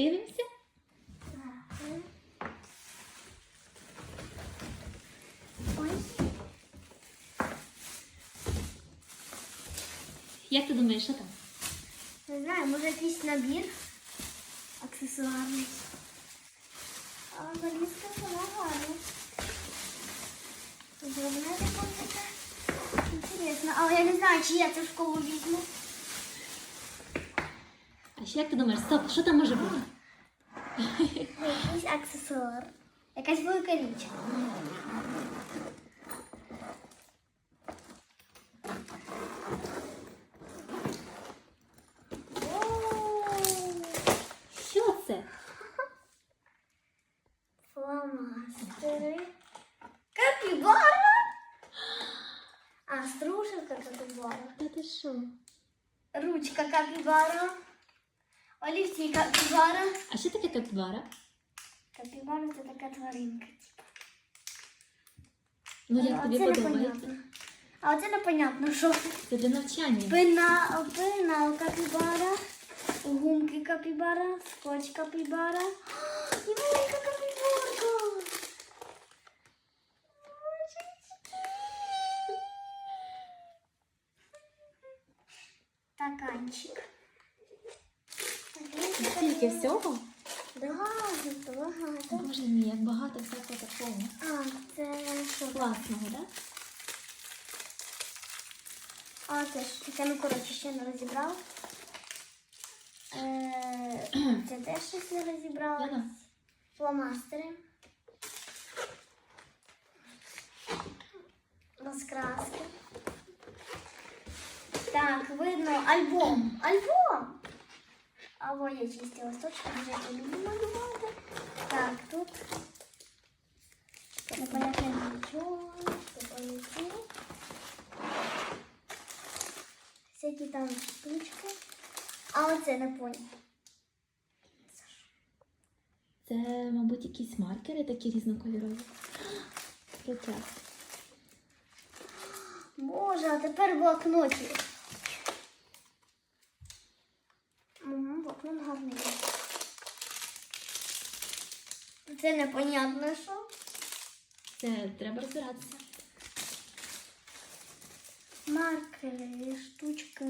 Дивимося. Як ти думаєш, що там? Не знаю, може якийсь набір аксесуарний. А валізка сама гарна. Якось таке. Інтересно. Але я не знаю, чи я в школу візьму. А ще як ти думаєш, стоп, що там може бути? Якийсь аксесуар. Якась велика річ. Оу, Що це? Фломастери. Капібара. А, стружка капібара. Та ти що? Ручка капібара. Олівці капібара. А що таке капібара? Капібара це така тваринка. Ну як А тобі подобається? А оце непонятно, що. Це для навчання. Пена, пенал капібара, гумки капібара, скотч капібара. І маленька капібарка. Стаканчик. Скільки всього? Багато, багато. Боже мій, як багато всякого такого. А, це що? Класного, так? Да? А, це ж це ми, коротше, ще не розібрали. Е, це теж щось не розібрали. Яна, Фломастери. Розкраски. Так, видно альбом. Альбом! Або є чисті листочки, вже я люблю малювати. Так, тут непонятне нічого, допомогти. Всякі там штучки. А оце не поняла. це, мабуть, якісь маркери такі різнокольорові. Прекрасно. Боже, а тепер блокноті. Угу, гарний. Це непонятно що. Це треба розбиратися. Маркери, штучки.